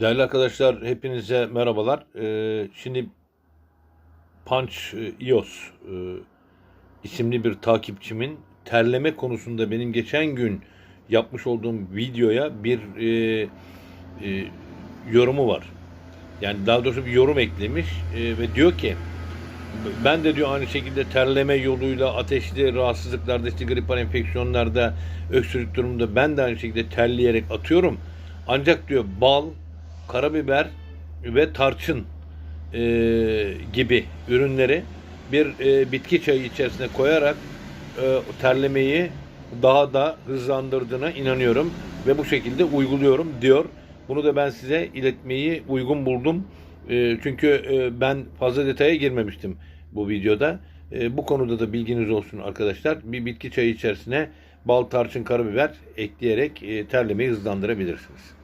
Değerli arkadaşlar hepinize merhabalar. Ee, şimdi Punch e, iOS e, isimli bir takipçimin terleme konusunda benim geçen gün yapmış olduğum videoya bir e, e, yorumu var. Yani daha doğrusu bir yorum eklemiş e, ve diyor ki ben de diyor aynı şekilde terleme yoluyla ateşli rahatsızlıklarda, işte gripal enfeksiyonlarda, öksürük durumunda ben de aynı şekilde terleyerek atıyorum. Ancak diyor bal, karabiber ve tarçın e, gibi ürünleri bir e, bitki çayı içerisine koyarak e, terlemeyi daha da hızlandırdığına inanıyorum ve bu şekilde uyguluyorum diyor. Bunu da ben size iletmeyi uygun buldum. E, çünkü e, ben fazla detaya girmemiştim bu videoda. E, bu konuda da bilginiz olsun arkadaşlar. Bir bitki çayı içerisine bal, tarçın, karabiber ekleyerek e, terlemeyi hızlandırabilirsiniz.